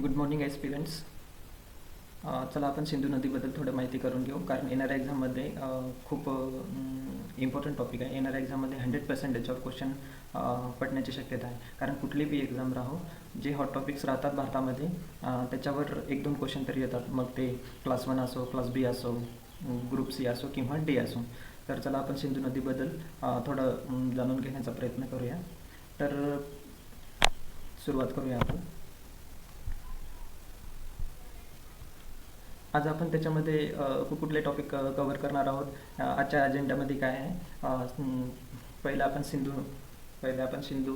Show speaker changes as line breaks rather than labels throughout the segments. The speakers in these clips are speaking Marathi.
गुड मॉर्निंग एस्पिरंट्स चला आपण सिंधू नदीबद्दल थोडं माहिती करून घेऊ कारण येणाऱ्या एक्झाममध्ये खूप इम्पॉर्टंट टॉपिक आहे. येणाऱ्या एक्झाममध्ये हंड्रेड पर्सेंट याच्यावर क्वेश्चन पडण्याची शक्यता आहे. कारण कुठली बी एक्झाम राहो जे हॉट टॉपिक्स राहतात भारतामध्ये त्याच्यावर एक दोन क्वेश्चन तरी येतात. मग ते क्लास वन असो क्लास बी असो ग्रुप सी असो किंवा डी असो. तर चला आपण सिंधू नदीबद्दल थोडं जाणून घेण्याचा प्रयत्न करूया. तर सुरुवात करूया आपण. आज आपण त्याच्यामध्ये कु- कुठले टॉपिक कवर करणार आहोत? आजच्या अजेंडामध्ये काय आहे? पहिलं आपण सिंधू पहिले आपण सिंधू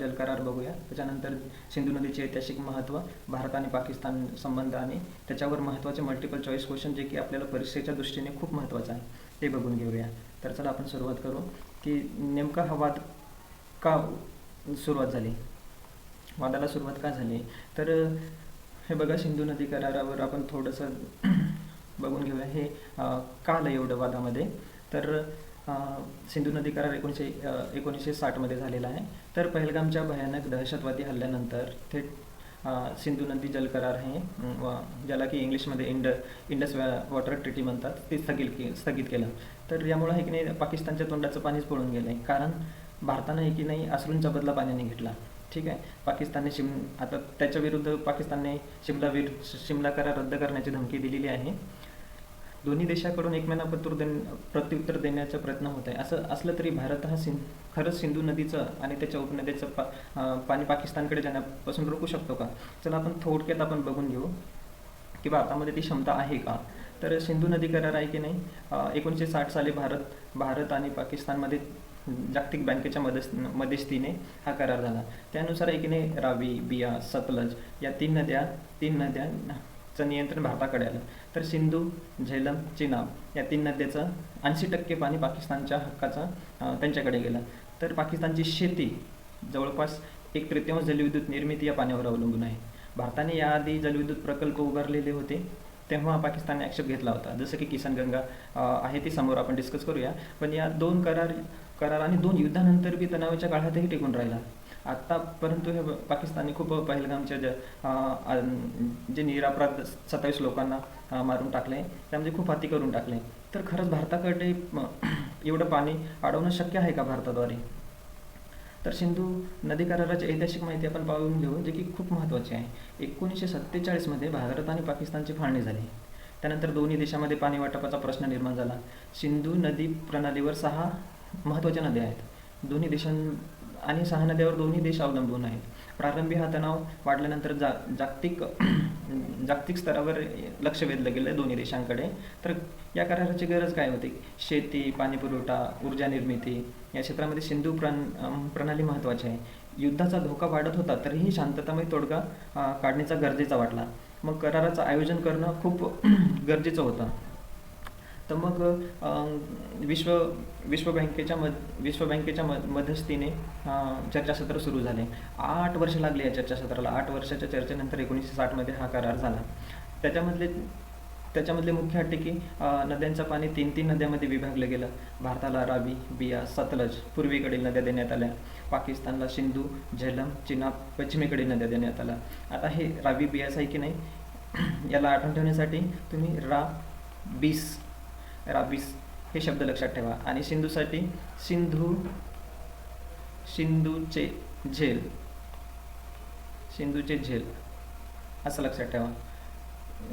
जल करार बघूया. त्याच्यानंतर सिंधू नदीचे ऐतिहासिक महत्त्व भारत आणि पाकिस्तान संबंध आणि त्याच्यावर महत्त्वाचे मल्टिपल चॉईस क्वेश्चन जे की आपल्याला परीक्षेच्या दृष्टीने खूप महत्त्वाचं आहे ते बघून घेऊया. तर चला आपण सुरुवात करू की नेमका हा वाद का सुरुवात झाली? वादाला सुरुवात का झाली? तर हे बघा सिंधू नदी करारावर आपण थोडंसं बघून घेऊया. हे का आलं एवढं वादामध्ये. तर सिंधू नदी करार एकोणीसशे एकोणीसशे साठमध्ये झालेला आहे. तर पहलगामच्या भयानक दहशतवादी हल्ल्यानंतर थेट सिंधू नदी जल करार हे ज्याला की इंग्लिशमध्ये इंड इंडस वॉटर ट्रिटी म्हणतात ते स्थगित के स्थगित केलं. तर यामुळं हे की नाही पाकिस्तानच्या तोंडाचं पाणीच पळून गेलं आहे कारण भारतानं हे की नाही अश्रूंचा बदला पाण्याने घेतला. ठीक आहे? पाकिस्तानने शिम आता त्याच्या विरुद्ध पाकिस्तानने शिमला विर शिमला करार रद्द करण्याची धमकी दिलेली आहे. दोन्ही देशाकडून एकमेकांना पत्र देण प्रत्युत्तर देण्याचा प्रयत्न होत आहे. असं असलं तरी भारत हा सिं खरंच सिंधू नदीचं आणि त्याच्या उपनदीचं पा पाणी पाकिस्तानकडे जाण्यापासून रोखू शकतो का? चला आपण थोडक्यात आपण बघून घेऊ. की भारतामध्ये ती क्षमता आहे का? तर सिंधू नदी करार आहे की नाही? एकोणीसशे साठ साली भारत भारत आणि पाकिस्तानमध्ये जागतिक बँकेच्या मध्यस्थ मध्यस्थीने हा करार झाला. त्यानुसार एकीने रावी बिया सतलज या तीन नद्या तीन नद्यांचं नियंत्रण भारताकडे आलं. तर सिंधू झेलम चिनाब या तीन नद्याचं ऐंशी टक्के पाणी पाकिस्तानच्या हक्काचं त्यांच्याकडे गेलं. तर पाकिस्तानची शेती जवळपास एक तृतीयांश जलविद्युत निर्मिती या पाण्यावर अवलंबून आहे. भारताने याआधी जलविद्युत प्रकल्प उभारलेले होते तेव्हा पाकिस्तानने ॲक्सेप्ट घेतला होता. जसं की किसान गंगा आहे ती समोर आपण डिस्कस करूया. पण या दोन करार करार आणि दोन युद्धानंतर बी तणावाच्या काळातही टिकून राहिला. आत्ता परंतु हे पाकिस्तानी खूप पहिलगामच्या ज जे निरापराध सत्तावीस लोकांना मारून टाकले त्यामध्ये म्हणजे खूप हाती करून टाकले. तर खरंच भारताकडे एवढं पाणी अडवणं शक्य आहे का भारताद्वारे? तर सिंधू नदी कराराची ऐतिहासिक माहिती आपण पाहून घेऊ जे की खूप महत्त्वाची आहे. एकोणीसशे सत्तेचाळीसमध्ये भारत आणि पाकिस्तानची फाळणी झाली. त्यानंतर दोन्ही देशामध्ये पाणी वाटपाचा प्रश्न निर्माण झाला. सिंधू नदी प्रणालीवर सहा महत्त्वाच्या नद्या आहेत. दोन्ही देशां आणि सहा नद्यावर दोन्ही देश अवलंबून आहेत. प्रारंभी हा तणाव वाढल्यानंतर जा जागतिक जागतिक स्तरावर लक्ष वेधलं गेलं दोन्ही देशांकडे. तर या कराराची गरज काय होती? शेती पाणीपुरवठा ऊर्जा निर्मिती या क्षेत्रामध्ये सिंधू प्रण प्रणाली महत्त्वाची आहे. युद्धाचा धोका वाढत होता तरीही शांततामय तोडगा काढण्याचा गरजेचा वाटला. मग कराराचं आयोजन करणं खूप गरजेचं होतं. तर मग विश्व विश्व बँकेच्या मध विश्व बँकेच्या मध मध्यस्थीने चर्चासत्र सुरू झाले. आठ वर्ष लागले या चर्चासत्राला. आठ वर्षाच्या चर्चेनंतर एकोणीसशे साठमध्ये हा करार झाला. त्याच्यामधले त्याच्यामधले मुख्य अट की नद्यांचं पाणी तीन तीन नद्यांमध्ये विभागलं गेलं. भारताला रावी बिया सतलज पूर्वेकडील नद्या देण्यात आल्या. पाकिस्तानला सिंधू झेलम चिनाब पश्चिमेकडील नद्या देण्यात आल्या. आता हे रावी बियास आहे की नाही? याला आठवण ठेवण्यासाठी तुम्ही रा बीस राबीस हे शब्द लक्षात ठेवा. आणि सिंधूसाठी सिंधू सिंधूचे झेल. सिंधूचे झेल. असं लक्षात ठेवा.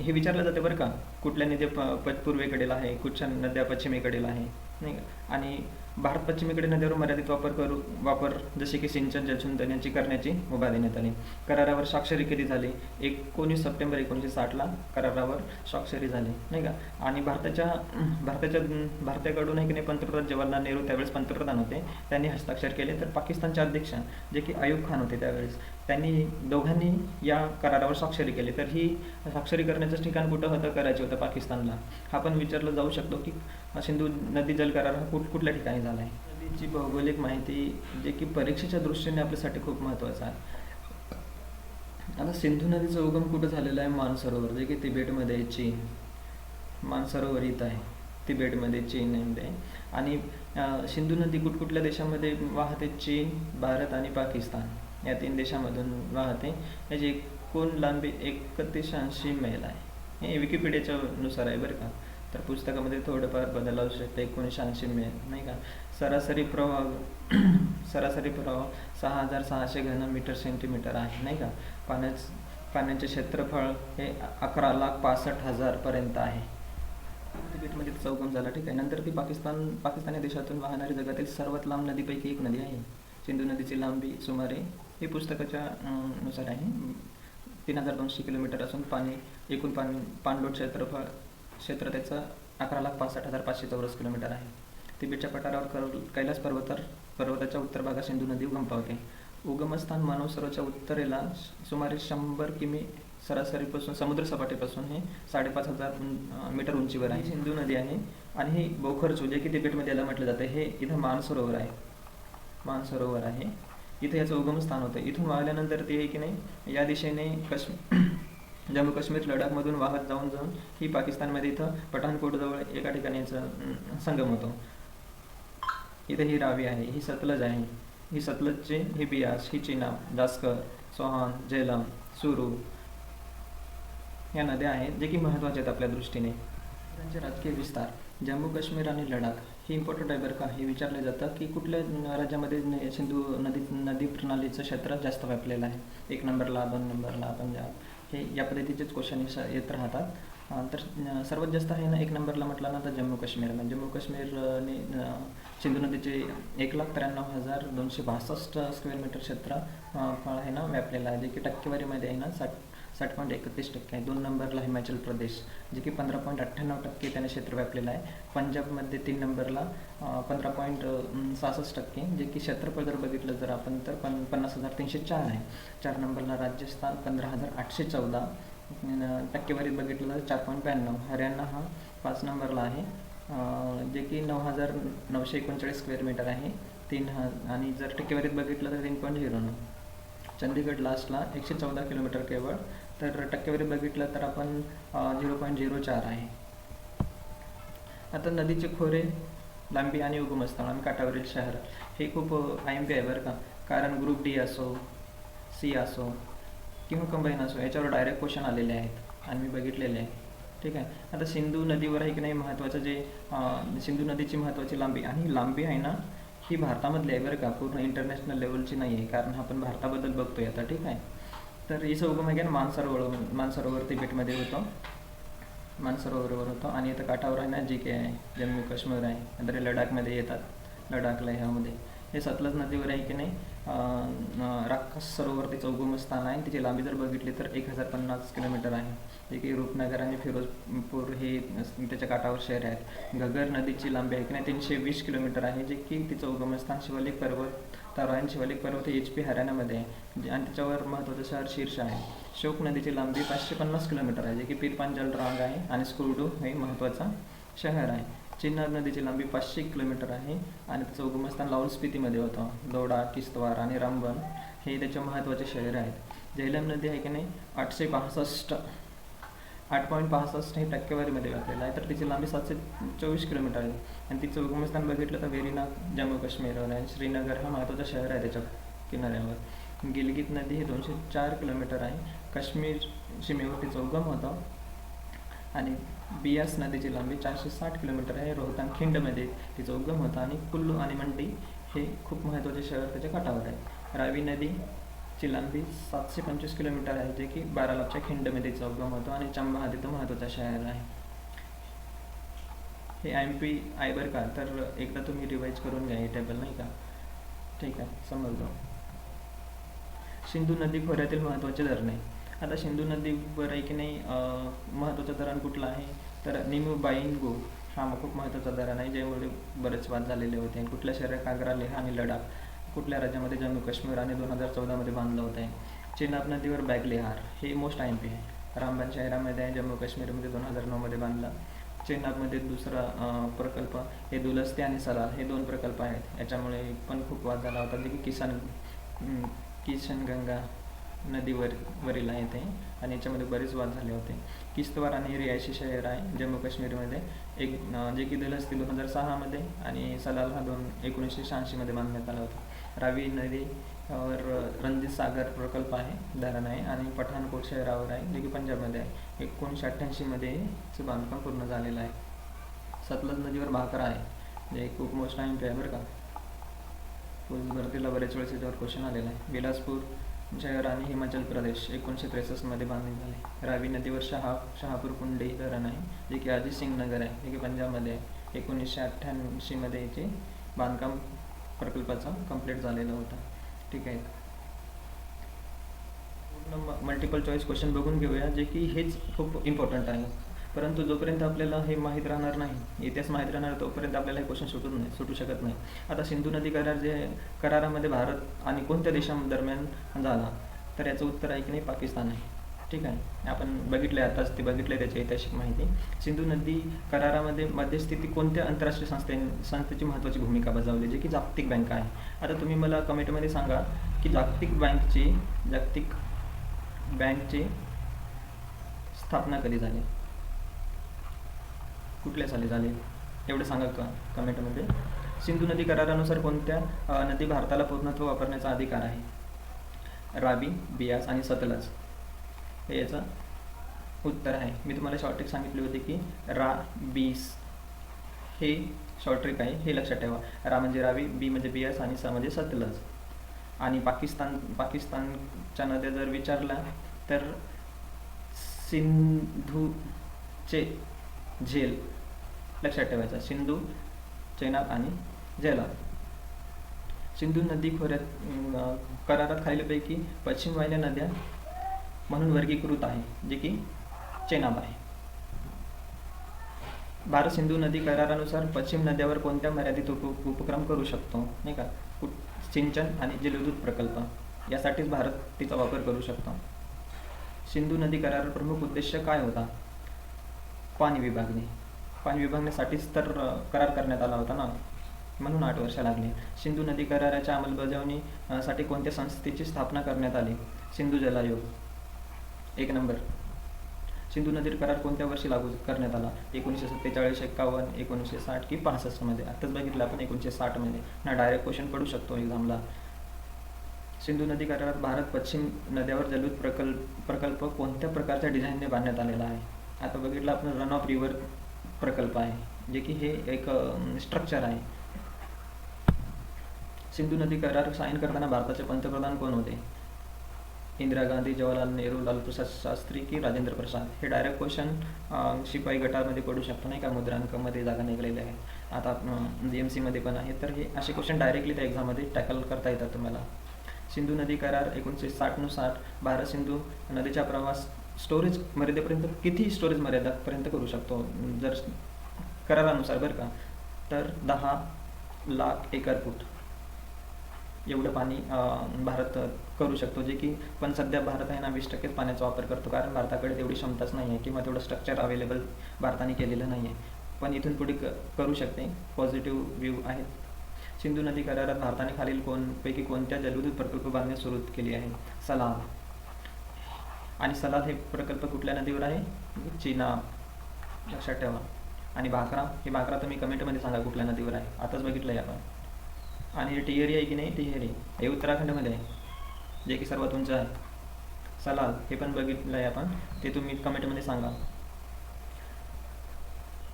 हे विचारलं जातं बरं का कुठल्या नद्या प प पूर्वेकडील आहे कुठच्या नद्या पश्चिमेकडील आहे नाही आणि भारत पश्चिमेकडे नद्यावर मर्यादित वापर करू वापर जसे की सिंचन जलसंधारण यांची करण्याची मुभा देण्यात आली. करारावर स्वाक्षरी कधी झाली? एकोणीस सप्टेंबर एकोणीसशे साठला करारावर स्वाक्षरी झाली नाही का? आणि भारताच्या भारताच्या भारताकडून आहे की नाही पंतप्रधान जवाहरलाल नेहरू त्यावेळेस पंतप्रधान होते. त्यांनी हस्ताक्षर केले. तर पाकिस्तानचे अध्यक्ष जे की अयूब खान होते त्यावेळेस त्यांनी दोघांनी या करारावर स्वाक्षरी केली. तर ही स्वाक्षरी करण्याचं ठिकाण कुठं होतं? करायचं होतं पाकिस्तानला. हा पण विचारलं जाऊ शकतो की सिंधू नदी जल करार हा कुठ कुठल्या ठिकाणी झाला आहे? नदीची भौगोलिक माहिती जे की परीक्षेच्या दृष्टीने आपल्यासाठी खूप महत्त्वाचं आहे. आता सिंधू नदीचं उगम कुठं झालेलं आहे? मानसरोवर जे की तिबेटमध्ये आहे, चीन. मानसरोवर इथं आहे. तिबेटमध्ये चीनमध्ये आणि सिंधू नदी कुठकुठल्या देशामध्ये वाहते? चीन भारत आणि पाकिस्तान. या तीन देशामधून वाहते. याची एकूण लांबी एकतीसशे ऐंशी मैल आहे. हे विकिपीडियाच्या नुसार आहे बरं का. तर पुस्तकामध्ये थोडंफार बदल असू शकतं. एकोणीसशे ऐंशी मैल नाही का? सरासरी प्रवाह सरासरी प्रवाह सहा हजार सहाशे घन मीटर सेंटीमीटर आहे नाही का? पाण्याच पाण्याचे क्षेत्रफळ हे अकरा लाख पासष्ट हजारपर्यंत आहे. तिबेटमध्ये तिचा झाला ठीक आहे. नंतर ती पाकिस्तान पाकिस्तानी देशातून वाहणारी जगातील सर्वात लांब नदीपैकी एक नदी आहे. सिंधू नदीची लांबी सुमारे हे पुस्तकाच्या नुसार आहे. तीन हजार दोनशे किलोमीटर असून पाणी एकूण पाणी पाणलोट क्षेत्रफळ क्षेत्र त्याचं अकरा लाख पासष्ट हजार पाचशे चौरस किलोमीटर आहे. तिबेटच्या पठारावर कर कैलास पर्वतार पर्वताच्या उत्तर भागात सिंधू नदी उगम उगमस्थान मानव सरोवरच्या उत्तरेला सुमारे शंभर किमी सरासरीपासून समुद्रसपाटीपासून हे साडेपाच हजार मीटर उंचीवर आहे. सिंधू नदी आहे आणि ही बोखरचू जे की तिबेटमध्ये याला म्हटलं जातं. हे इथं मानसरोवर आहे. मानसरोवर आहे. इथे याचं उगमस्थान होतं. इथून वाहल्यानंतर ते आहे की नाही या दिशेने काश्मीर जम्मू काश्मीर लडाखमधून वाहत जाऊन जाऊन ही पाकिस्तानमध्ये इथं पठाणकोटजवळ एका ठिकाणी संगम होतो. इथे ही रावी आहे ही सतलज आहे. ही सतलजचे ही बियास ही चिनाब जास्कर सोहान झेलम सुरू या नद्या आहेत जे की महत्त्वाच्या आहेत आपल्या दृष्टीने. त्यांचे राजकीय विस्तार. जम्मू काश्मीर आणि लडाख. हे इम्पॉर्टंट आहे बरं का हे विचारलं जातं की कुठल्या राज्यामध्ये सिंधू नदी नदी प्रणालीचं क्षेत्र जास्त व्यापलेलं आहे? एक नंबरला दोन नंबरला पंजाब हे या पद्धतीचेच क्वेश्चन येत राहतात. तर सर्वात जास्त आहे ना एक नंबरला म्हटलं ना तर जम्मू काश्मीर. म्हणजे जम्मू काश्मीरने सिंधू नदीचे एक लाख त्र्याण्णव हजार दोनशे बासष्ट स्क्वेअर मीटर क्षेत्र फळ आहे ना व्यापलेलं आहे. जे की टक्केवारीमध्ये आहे ना साठ साठ पॉईंट एकतीस टक्के आहे. दोन नंबरला हिमाचल प्रदेश जे की पंधरा पॉईंट अठ्ठ्याण्णव टक्के त्याने क्षेत्र व्यापलेलं आहे. पंजाबमध्ये तीन नंबरला पंधरा पॉईंट सहासष्ट टक्के जे की क्षेत्रफळ जर बघितलं जर आपण तर पन पन्नास हजार तीनशे चार आहे. चार नंबरला राजस्थान पंधरा हजार आठशे चौदा. टक्केवारीत बघितलं तर चार पॉईंट ब्याण्णव. हरियाणा हा पाच नंबरला आहे. जे की नऊ हजार नऊशे एकोणचाळीस स्क्वेअर मीटर आहे. तीन ह आणि जर टक्केवारीत बघितलं तर तीन पॉईंट झिरो नऊ. चंदीगड लास्टला एकशे चौदा किलोमीटर केवळ तर टक्केवारी बघितलं तर आपण झिरो पॉईंट झिरो चार आहे. आता नदीचे खोरे लांबी आणि उगमस्थान आणि काठावरील शहर हे खूप आय एम पी आहे बरं का. कारण ग्रुप डी असो सी असो किंवा कंबाईन असो याच्यावर डायरेक्ट क्वेश्चन आलेले आहेत आणि मी बघितलेले आहे. ठीक आहे? आता सिंधू नदीवर आहे की नाही महत्त्वाचं जे सिंधू नदीची महत्त्वाची लांबी आणि ही लांबी आहे ना ही भारतामधली आहे बरं का. पूर्ण इंटरनॅशनल लेवलची नाही आहे कारण आपण भारताबद्दल बघतोय आता. ठीक आहे? तर हिचं उगम आहे की मानसरोवर मानसरोवर तिबेटमध्ये होतो. मानसरोवरवर होतो. आणि इथं काठावर आहे ना जी के आहे जम्मू काश्मीर आहे. नंतर लडाखमध्ये येतात. लडाखला ह्यामध्ये. हे सतलज नदीवर आहे की नाही? राक्षस सरोवर तिचं उगमस्थान आहे. तिची लांबी जर बघितली तर एक हजार पन्नास किलोमीटर आहे. जे की रूपनगर आणि फिरोजपूर हे त्याच्या काठावर शहर आहेत. घगर नदीची लांबी आहे की नाही? तीनशे वीस किलोमीटर आहे. जे की तिचं उगमस्थान शिवालिक पर्वत तारायण शिवालिक पर्वत एच पी हरियाणामध्ये. आहे आणि त्याच्यावर महत्त्वाचं शहर शीर्ष आहे. शोक नदीची लांबी पाचशे पन्नास किलोमीटर आहे जे की पीरपांजल रांग आहे आणि स्कुर्डू हे महत्त्वाचं शहर आहे. चिन्नर नदीची लांबी पाचशे किलोमीटर आहे आणि त्याचं उगमस्थान लाहौल स्पितीमध्ये होतं. दोडा किस्तवार आणि रामबन हे त्याचे महत्त्वाचे शहर आहेत. झेलम नदी आहे की नाही? आठशे पासष्ट आठ पॉईंट पासष्ट हे टक्केवारीमध्ये घातलेलं आहे. तर तिची लांबी सातशे चोवीस किलोमीटर आहे. आणि तिचं उगमस्थान बघितलं तर वेरीनाग जम्मू काश्मीरवर आणि श्रीनगर हा महत्त्वाचं शहर आहे त्याच्या किनाऱ्यावर. गिलगित नदी ही दोनशे चार किलोमीटर आहे. काश्मीर सीमेवर उगम होतं. आणि बियास नदीची लांबी चारशे साठ किलोमीटर आहे. रोहतांग खिंडमध्ये तिचं उगम होतं. आणि कुल्लू आणि मंडी हे खूप महत्त्वाचे शहर त्याच्या काठावर आहे. रावी नदी ची लांबी सातशे पंचवीस किलोमीटर आहे जे की बारालापच्या खिंडमध्ये तिचा उगम होतो आणि चंबा हा तिथं महत्त्वाचा शहर आहे. हे आय एम पी आय बरं का? तर एकदा तुम्ही रिवाईज करून घ्या हे टेबल नाही का? ठीक आहे समजलो. सिंधू नदी खोऱ्यातील महत्त्वाचे धरणे. आता सिंधू नदीवर आहे की नाही महत्त्वाचं धरण कुठलं आहे? तर निमू बाईंगो हा खूप महत्त्वाचा धरण आहे ज्यामुळे बरेच वाद झालेले होते. कुठल्या शहरात आग्रा लेह आणि लडाख कुठल्या राज्यामध्ये जम्मू काश्मीर आणि दोन हजार चौदामध्ये बांधलं होतं आहे. चेनाब नदीवर बॅगलेहार हे मोस्ट आय एम पी आहे. रामबन शहरामध्ये आहे जम्मू काश्मीरमध्ये दोन हजार नऊमध्ये बांधला. चेनाबमध्ये दुसरा प्रकल्प हे दुलस्ते आणि सलाल हे दोन प्रकल्प आहेत. याच्यामुळे पण खूप वाद झाला होता. जे की किसान किशनगंगा नदीवर वरील आहे ते आणि याच्यामध्ये बरेच वाद झाले होते. किस्तवार आणि रियायशी शहर आहे जम्मू काश्मीरमध्ये. एक जे की दुलस्ती दोन हजार सहामध्ये आणि सलाल हा दोन एकोणीसशे शहाऐंशीमध्ये बांधण्यात आला होता. रावी नदी और रणजित सागर प्रकल्प आहे धरण आहे आणि पठाणकोट शहरावर आहे जे की पंजाबमध्ये आहे. एकोणीसशे अठ्ठ्याऐंशीमध्ये याचं बांधकाम पूर्ण झालेलं आहे. सतलज नदीवर भाकरा आहे. जे खूप मोस्ट टाईम आहे बरं का. पोलीस भरतीला बरेच वेळेस याच्यावर क्वेश्चन आलेला आहे. बिलासपूर शहर आणि हिमाचल प्रदेश एकोणीसशे त्रेसष्टमध्ये बांधणी झाले. रावी नदीवर शहा शहापूर कुंडी धरण आहे जे की अजित सिंग नगर आहे जे की पंजाबमध्ये आहे. एकोणीसशे अठ्ठ्याऐंशीमध्ये याचे बांधकाम प्रकल्पाचा कंप्लीट झालेला होता. ठीक आहे. पूर्ण मल्टिपल चॉईस क्वेश्चन बघून घेऊया जे की हेच खूप इम्पॉर्टंट आहे. परंतु जोपर्यंत आपल्याला हे माहीत राहणार नाही इतिहास माहीत राहणार तोपर्यंत आपल्याला हे क्वेश्चन सुटू नाही सुटू शकत नाही. आता सिंधू नदी करार जे करारामध्ये भारत आणि कोणत्या देशांदरम्यान झाला? तर याचं उत्तर आहे की नाही पाकिस्तान आहे. ठीक आहे. आपण बघितलं आहे आताच ते बघितलं आहे त्याची ऐतिहासिक माहिती. सिंधू नदी करारामध्ये मध्यस्थिती कोणत्या आंतरराष्ट्रीय संस्थे संस्थेची महत्त्वाची भूमिका बजावली जे की जागतिक बँक आहे? आता तुम्ही मला कमेंटमध्ये सांगा की जागतिक बँकची जागतिक बँकची स्थापना कधी झाली? कुठल्या साली झाली? एवढं सांगा का कमेंटमध्ये सिंधू नदी करारानुसार कोणत्या नदी भारताला पूर्णत्व वापरण्याचा अधिकार आहे? राबी बियास आणि सतलज. हे याचं उत्तर आहे. मी तुम्हाला शॉर्ट ट्रिक सांगितली होती की रा बीस हे शॉर्ट ट्रिक आहे हे लक्षात ठेवा. रा म्हणजे रावी बी म्हणजे बियास आणि स म्हणजे सतलज. आणि पाकिस्तान पाकिस्तानच्या नद्या जर विचारला तर सिंधूचे झेल लक्षात ठेवायचा सिंधू चैनाब आणि झेलाब सिंधू नदी खोऱ्यात करारात खालीलपैकी पश्चिम वाहिन्या नद्या म्हणून वर्गीकृत आहे जे की चेनाब आहे. भारत सिंधू नदी करारानुसार पश्चिम नद्यावर कोणत्या मर्यादित उप उपक्रम करू शकतो नाही का? सिंचन आणि जलविद्युत प्रकल्प यासाठीच भारत तिचा वापर करू शकतो. सिंधू नदी करार प्रमुख उद्देश काय होता? पाणी विभागणे. पाणी विभागण्यासाठीच तर करार करण्यात आला होता ना? म्हणून आठ वर्ष लागली. सिंधू नदी कराराच्या अंमलबजावणीसाठी कोणत्या संस्थेची स्थापना करण्यात आली? सिंधू जल आयोग. एक नंबर. सिंधू नदी करार कोणत्या वर्षी लागू करण्यात आला? एकोणीसशे सत्तेचाळीस एक्कावन्न एकोणीसशे साठ की पासष्टमध्ये? आत्ताच बघितलं आपण एकोणीसशे साठमध्ये ना डायरेक्ट क्वेश्चन पडू शकतो एक्झामला सिंधू नदी करारात भारत पश्चिम नद्यावर जलूत प्रकल्प प्रकल्प कोणत्या प्रकारच्या डिझाईनने बांधण्यात आलेला आहे? आता बघितलं आपण रन ऑफ रिव्हर प्रकल्प आहे जे की हे एक स्ट्रक्चर आहे. सिंधू नदी करार साईन करताना भारताचे पंतप्रधान कोण होते? इंदिरा गांधी जवाहरलाल नेहरू लालप्रसाद शास्त्री की राजेंद्र प्रसाद. हे डायरेक्ट क्वेश्चन शिपाई गटामध्ये पडू शकतो नाही का? मुद्रांकामध्ये जागा निघालेल्या आहे. आता जी एम सीमध्ये पण आहे. तर हे असे क्वेश्चन डायरेक्टली त्या एक्झाममध्ये टॅकल करता येतात तुम्हाला. सिंधू नदी करार एकोणीसशे साठनुसार भारत सिंधू नदीचा प्रवास स्टोरेज मर्यादेपर्यंत किती स्टोरेज मर्यादापर्यंत करू शकतो? जर करारानुसार बरं का तर दहा लाख एकर फूट. एवढं पाणी भारत करू शकतो जे की पण सध्या भारत आहे ना वीस टक्केच पाण्याचा वापर करतो. कारण भारताकडे तेवढी क्षमताच नाही आहे किंवा तेवढं स्ट्रक्चर अवेलेबल भारताने केलेलं नाही आहे. पण इथून पुढे क करू शकते. पॉझिटिव्ह व्ह्यू आहेत सिंधू नदी करारात भारताने खालील कोणपैकी कोणत्या जलविद्युत प्रकल्प बांधण्यास सुरू केली आहे? सलाल आणि सलाल हे प्रकल्प कुठल्या नदीवर आहे? चीना. लक्षात ठेवा. आणि भाकरा. हे भाकरा तुम्ही कमेंटमध्ये सांगा कुठल्या नदीवर आहे. आताच बघितलं आहे आपण. आणि टिहरी आहे की नाही? टिहरी. हे उत्तराखंडमध्ये आहे. जे की सर्वात उंच आहे. सलाल हे पण बघितलं आहे आपण. ते तुम्ही कमेंटमध्ये सांगा.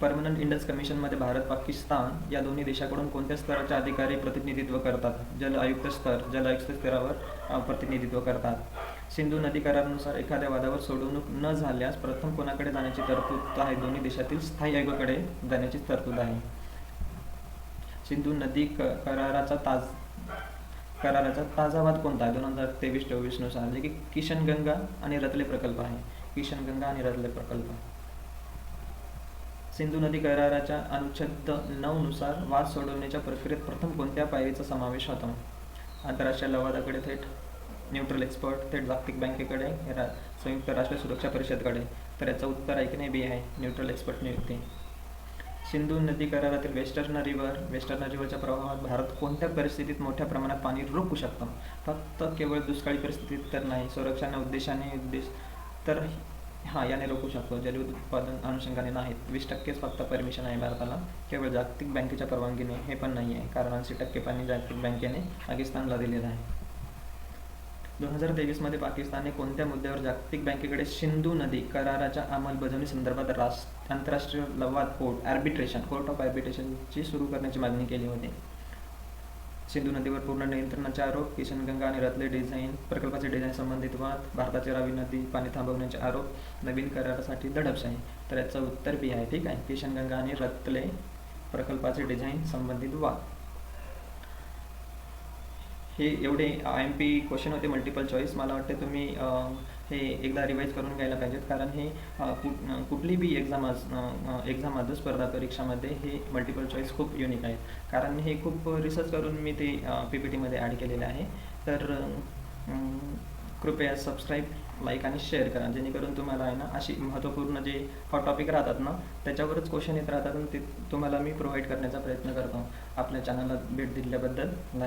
परमनंट इंडस कमिशनमध्ये भारत पाकिस्तान या दोन्ही देशाकडून कोणत्या स्तराचे अधिकारी प्रतिनिधित्व करतात? जल आयुक्त स्तर जल आयुक्त स्तरावर प्रतिनिधित्व करतात. सिंधू नदी करारानुसार एखाद्या वादावर सोडवणूक न झाल्यास प्रथम कोणाकडे जाण्याची तरतूद आहे? दोन्ही देशातील स्थायी आयोगाकडे जाण्याची तरतूद आहे. सिंधू नदी क कराराचा ताज कराराचा ताजा वाद कोणता? आहे दोन हजार तेवीस चोवीसनुसार. जे की किशनगंगा आणि रतले प्रकल्प आहे. किशनगंगा आणि रतले प्रकल्प. सिंधू नदी कराराच्या अनुच्छेद नऊ नुसार वाद सोडवण्याच्या प्रक्रियेत प्रथम कोणत्या पायरीचा समावेश होतो? आंतरराष्ट्रीय लवादाकडे थेट न्यूट्रल एक्सपर्ट थेट जागतिक बँकेकडे रा संयुक्त राष्ट्र सुरक्षा परिषदकडे. तर याचं उत्तर आहे की नाही? बी आहे. न्यूट्रल एक्सपर्ट नियुक्ती. सिंधू नदी करारातील वेस्टर्न रिव्हर वेस्टर्न रिव्हरच्या प्रवाहात भारत कोणत्या परिस्थितीत मोठ्या प्रमाणात पाणी रोखू शकतो? फक्त केवळ दुष्काळी परिस्थितीत तर नाही संरक्षण उद्देशाने उद्देश तर हां याने रोखू शकतो. जल उत्पादन अनुषंगाने नाहीत वीस टक्केच फक्त परमिशन आहे भारताला. केवळ जागतिक बँकेच्या परवानगीने हे पण नाही आहे कारण ऐंशी टक्के पाणी जागतिक बँकेने पाकिस्तानला दिलेलं आहे. दोन हजार तेवीसमध्ये पाकिस्तानने कोणत्या मुद्द्यावर जागतिक बँकेकडे सिंधू नदी कराराच्या अंमलबजावणी संदर्भात राष्ट्र आंतरराष्ट्रीय लवाद कोर्ट आर्बिट्रेशन कोर्ट ऑफ आर्बिट्रेशनची सुरू करण्याची मागणी केली होती. सिंधू नदीवर पूर्ण नियंत्रणाचे आरोप किशनगंगा आणि रतले डिझाईन प्रकल्पाचे डिझाईन संबंधित वाद भारताचे रावी नदी पाणी थांबवण्याचे आरोप नवीन करारासाठी दडपशाही. तर याचं उत्तर बी आहे ठीक आहे? किशनगंगा आणि रतले प्रकल्पाचे डिझाईन संबंधित वाद. हे एवढे आय एम पी क्वेश्चन होते मल्टिपल चॉईस मला वाटते तुम्ही हे एकदा रिवाईज करून घ्यायला पाहिजेत. कारण हे कुठ कुठली बी एक्झाम एक्झाम असं स्पर्धा परीक्षामध्ये हे मल्टिपल चॉईस खूप युनिक आहेत. कारण हे खूप रिसर्च करून मी ते पी पी टीमध्ये ॲड केलेले आहे. तर कृपया सबस्क्राईब लाईक आणि शेअर करा. जेणेकरून तुम्हाला आहे ना अशी महत्त्वपूर्ण जे हॉट टॉपिक राहतात ना त्याच्यावरच क्वेश्चन येत राहतात आणि ते तुम्हाला मी प्रोव्हाइड करण्याचा प्रयत्न करतो. आपल्या चॅनलला भेट दिल्याबद्दल धन्यवाद.